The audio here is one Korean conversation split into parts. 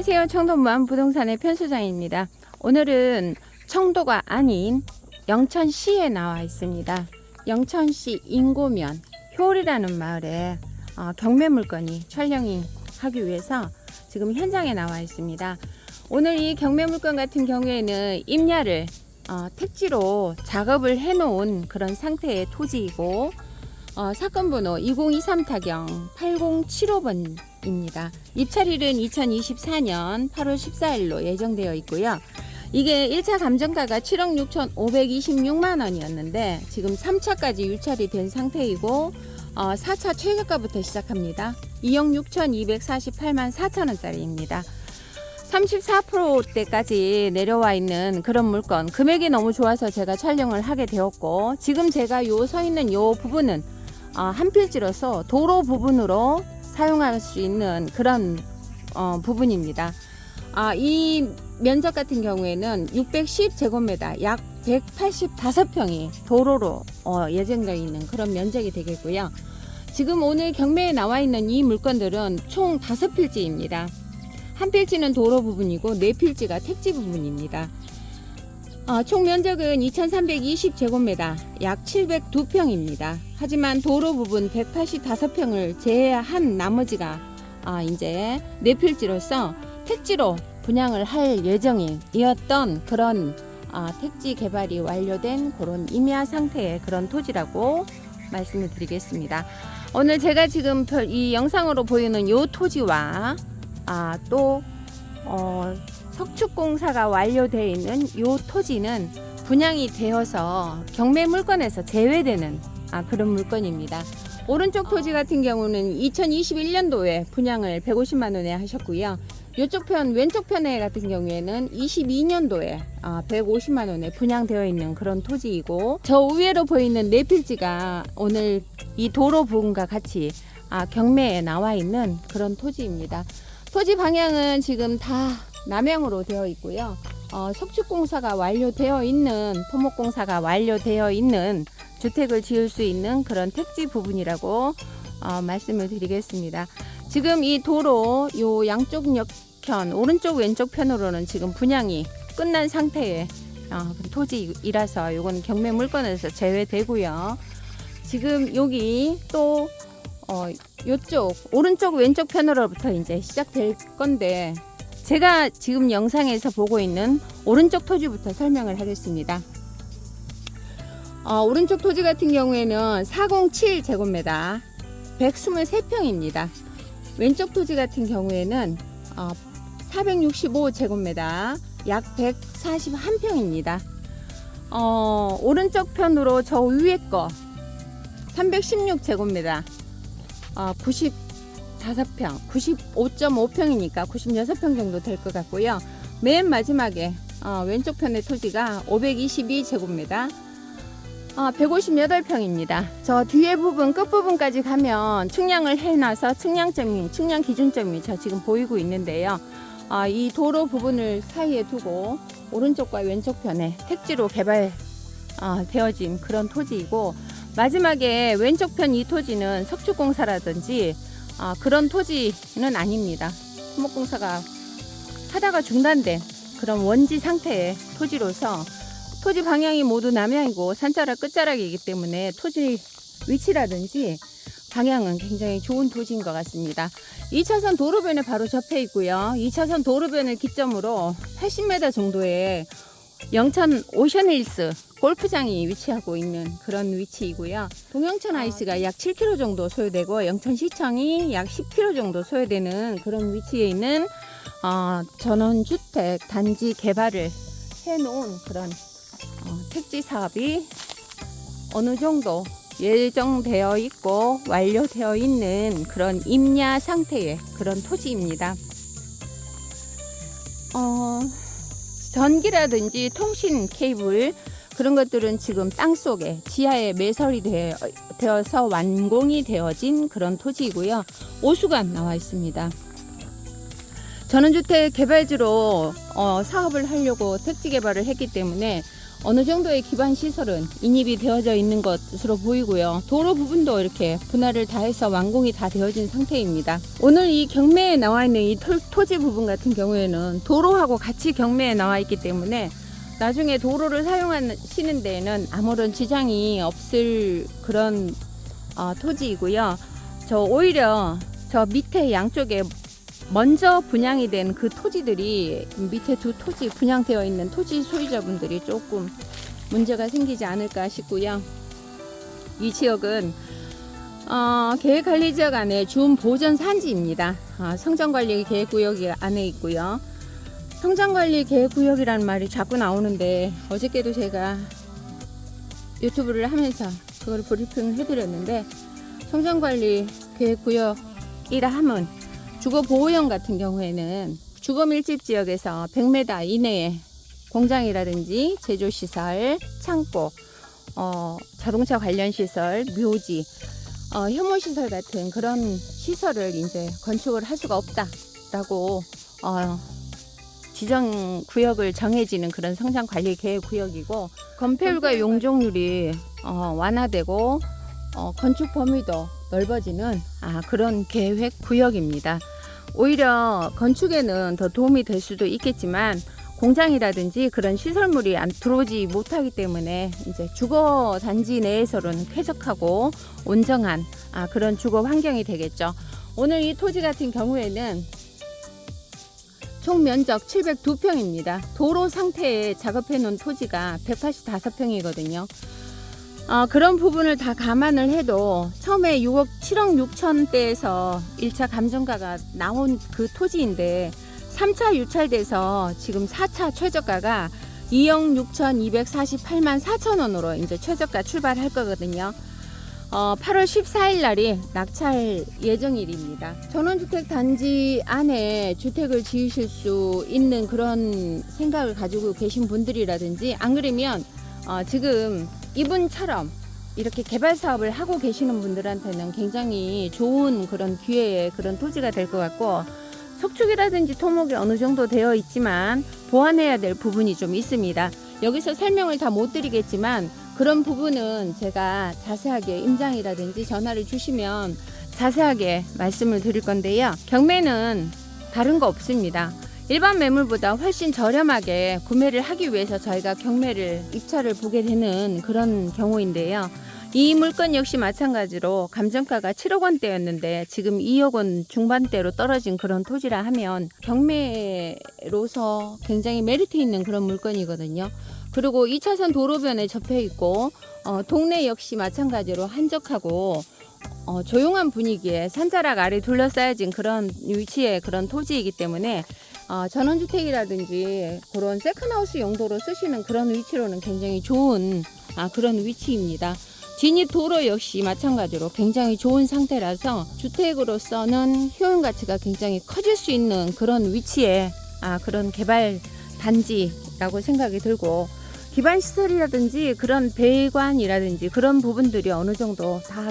안녕하세요. 청도 무안 부동산의 편수장입니다. 오늘은 청도가 아닌 영천시에 나와 있습니다. 영천시 인고면 효리라는 마을에 어, 경매 물건이 촬영이 하기 위해서 지금 현장에 나와 있습니다. 오늘 이 경매 물건 같은 경우에는 임야를 어, 택지로 작업을 해놓은 그런 상태의 토지이고 어, 사건 번호 2023 타경 8075번 입니다. 입찰일은 2024년 8월 14일로 예정되어 있고요. 이게 1차 감정가가 7억 6,526만 원이었는데 지금 3차까지 유찰이 된 상태이고 어, 4차 최저가부터 시작합니다. 2억 6,248만 4천 원짜리입니다. 34%대까지 내려와 있는 그런 물건 금액이 너무 좋아서 제가 촬영을 하게 되었고 지금 제가 요 서 있는 요 부분은 어, 한 필지로서 도로 부분으로 사용할 수 있는 그런 어, 부분입니다. 아, 이 면적 같은 경우에는 610제곱미터 약 185평이 도로로 어, 예정되어 있는 그런 면적이 되겠고요. 지금 오늘 경매에 나와 있는 이 물건들은 총 5필지입니다. 한 필지는 도로 부분이고 네 필지가 택지 부분입니다. 어, 총 면적은 2,320제곱미터, 약 702평입니다. 하지만 도로 부분 185평을 제외한 나머지가 아, 이제 네 필지로서 택지로 분양을 할 예정이었던 그런 아, 택지 개발이 완료된 그런 임야 상태의 그런 토지라고 말씀을 드리겠습니다. 오늘 제가 지금 별- 이 영상으로 보이는 요 토지와 아, 또 어, 석축공사가 완료되어 있는 요 토지는 분양이 되어서 경매 물건에서 제외되는 아, 그런 물건입니다. 오른쪽 토지 같은 경우는 2021년도에 분양을 150만 원에 하셨고요. 이쪽 편 왼쪽 편에 같은 경우에는 22년도에 아, 150만 원에 분양되어 있는 그런 토지이고 저 우회로 보이는 네 필지가 오늘 이 도로 부분과 같이 아, 경매에 나와 있는 그런 토지입니다. 토지 방향은 지금 다 남향으로 되어 있고요. 어, 석축공사가 완료되어 있는 토목공사가 완료되어 있는 주택을 지을 수 있는 그런 택지 부분이라고 어, 말씀을 드리겠습니다. 지금 이 도로 요 양쪽 역편 오른쪽 왼쪽 편으로는 지금 분양이 끝난 상태의 어, 그 토지이라서 요건 경매 물건에서 제외되고요. 지금 여기 또 어, 요쪽 오른쪽 왼쪽 편으로부터 이제 시작될 건데 제가 지금 영상에서 보고 있는 오른쪽 토지부터 설명을 하겠습니다. 어, 오른쪽 토지 같은 경우에는 407 제곱미터 123평입니다. 왼쪽 토지 같은 경우에는 어, 465 제곱미터 약 141평입니다. 어, 오른쪽 편으로 저 위에 거 316 제곱미터 어, 95평, 95.5평이니까 96평 정도 될 것 같고요. 맨 마지막에 어, 왼쪽 편의 토지가 522제곱미터, 어, 158평입니다. 저 뒤에 부분, 끝 부분까지 가면 측량을 해놔서 측량점이, 측량 기준점이 저 지금 보이고 있는데요. 어, 이 도로 부분을 사이에 두고 오른쪽과 왼쪽 편에 택지로 개발 어, 되어진 그런 토지이고 마지막에 왼쪽 편 이 토지는 석축공사라든지 아, 그런 토지는 아닙니다. 토목공사가 하다가 중단된 그런 원지 상태의 토지로서 토지 방향이 모두 남향이고 산자락 끝자락이기 때문에 토지 위치라든지 방향은 굉장히 좋은 토지인 것 같습니다. 2차선 도로변에 바로 접해 있고요. 2차선 도로변을 기점으로 80m 정도의 영천 오션힐스 골프장이 위치하고 있는 그런 위치이고요. 동영천 아이스가 약 7km 정도 소요되고 영천시청이 약 10km 정도 소요되는 그런 위치에 있는 어, 전원주택 단지 개발을 해놓은 그런 어, 택지 사업이 어느 정도 예정되어 있고 완료되어 있는 그런 임야 상태의 그런 토지입니다. 어, 전기라든지 통신 케이블 그런 것들은 지금 땅 속에 지하에 매설이 되어, 되어서 완공이 되어진 그런 토지이고요. 오수관 나와 있습니다. 전원주택 개발지로 어, 사업을 하려고 택지 개발을 했기 때문에 어느 정도의 기반 시설은 인입이 되어져 있는 것으로 보이고요. 도로 부분도 이렇게 분할을 다 해서 완공이 다 되어진 상태입니다. 오늘 이 경매에 나와 있는 이 토, 지 부분 같은 경우에는 도로하고 같이 경매에 나와 있기 때문에 나중에 도로를 사용하시는 데에는 아무런 지장이 없을 그런 어, 토지이고요. 저 오히려 저 밑에 양쪽에 먼저 분양이 된 그 토지들이 밑에 두 토지 분양되어 있는 토지 소유자분들이 조금 문제가 생기지 않을까 싶고요. 이 지역은 어, 계획관리지역 안에 준 보전 산지입니다. 어, 성장관리 계획구역이 안에 있고요. 성장관리 계획구역이라는 말이 자꾸 나오는데 어저께도 제가 유튜브를 하면서 그걸 브리핑을 해드렸는데 성장관리 계획구역이라 함은 주거 보호형 같은 경우에는 주거 밀집 지역에서 100m 이내에 공장이라든지 제조시설, 창고, 어, 자동차 관련 시설, 묘지, 어, 혐오시설 같은 그런 시설을 이제 건축을 할 수가 없다라고 어, 지정 구역을 정해지는 그런 성장 관리 계획 구역이고 건폐율과 용적률이 어, 완화되고 어, 건축 범위도 넓어지는 아, 그런 계획 구역입니다. 오히려 건축에는 더 도움이 될 수도 있겠지만 공장이라든지 그런 시설물이 안 들어오지 못하기 때문에 이제 주거 단지 내에서는 쾌적하고 온정한 아, 그런 주거 환경이 되겠죠. 오늘 이 토지 같은 경우에는 총 면적 702평입니다. 도로 상태에 작업해 놓은 토지가 185평이거든요. 어, 그런 부분을 다 감안을 해도 처음에 6억 7억 6천대에서 1차 감정가가 나온 그 토지인데 3차 유찰돼서 지금 4차 최저가가 2억 6천248만 4천 원으로 이제 최저가 출발할 거거든요. 어, 8월 14일 날이 낙찰 예정일입니다. 전원주택 단지 안에 주택을 지으실 수 있는 그런 생각을 가지고 계신 분들이라든지 안 그러면 어, 지금 이분처럼 이렇게 개발 사업을 하고 계시는 분들한테는 굉장히 좋은 그런 기회의 그런 토지가 될 것 같고 석축이라든지 토목이 어느 정도 되어 있지만 보완해야 될 부분이 좀 있습니다. 여기서 설명을 다 못 드리겠지만 그런 부분은 제가 자세하게 임장이라든지 전화를 주시면 자세하게 말씀을 드릴 건데요. 경매는 다른 거 없습니다. 일반 매물보다 훨씬 저렴하게 구매를 하기 위해서 저희가 경매를 입찰을 보게 되는 그런 경우인데요. 이 물건 역시 마찬가지로 감정가가 7억 원대였는데 지금 2억 원 중반대로 떨어진 그런 토지라 하면 경매로서 굉장히 메리트 있는 그런 물건이거든요. 그리고 2차선 도로변에 접해 있고 어, 동네 역시 마찬가지로 한적하고 어, 조용한 분위기에 산자락 아래 둘러싸여진 그런 위치의 그런 토지이기 때문에 어, 전원주택이라든지 그런 세컨하우스 용도로 쓰시는 그런 위치로는 굉장히 좋은 아, 그런 위치입니다. 진입 도로 역시 마찬가지로 굉장히 좋은 상태라서 주택으로서는 효용 가치가 굉장히 커질 수 있는 그런 위치에 아, 그런 개발 단지라고 생각이 들고 기반 시설이라든지 그런 배관이라든지 그런 부분들이 어느 정도 다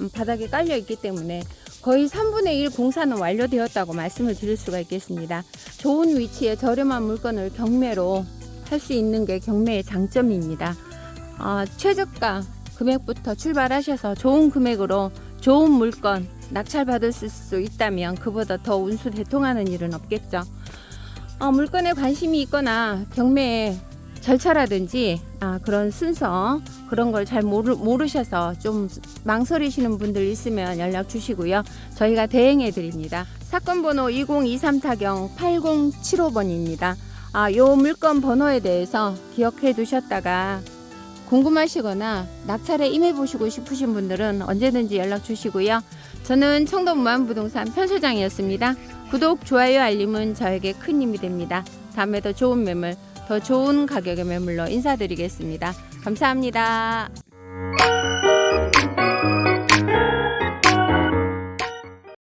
음, 바닥에 깔려 있기 때문에 거의 3분의 1 공사는 완료되었다고 말씀을 드릴 수가 있겠습니다. 좋은 위치에 저렴한 물건을 경매로 할 수 있는 게 경매의 장점입니다. 어, 최저가 금액부터 출발하셔서 좋은 금액으로 좋은 물건 낙찰 받을 수 있다면 그보다 더 운수 대통하는 일은 없겠죠. 어, 물건에 관심이 있거나 경매에 절차라든지 아, 그런 순서 그런 걸 잘 모르, 모르셔서 좀 망설이시는 분들 있으면 연락 주시고요. 저희가 대행해 드립니다. 사건 번호 2023 타경 8075번입니다. 아, 요 물건 번호에 대해서 기억해 두셨다가 궁금하시거나 낙찰에 임해 보시고 싶으신 분들은 언제든지 연락 주시고요. 저는 청도 무한부동산 편소장이었습니다. 구독, 좋아요, 알림은 저에게 큰 힘이 됩니다. 다음에 더 좋은 매물 더 좋은 가격의 매물로 인사드리겠습니다. 감사합니다.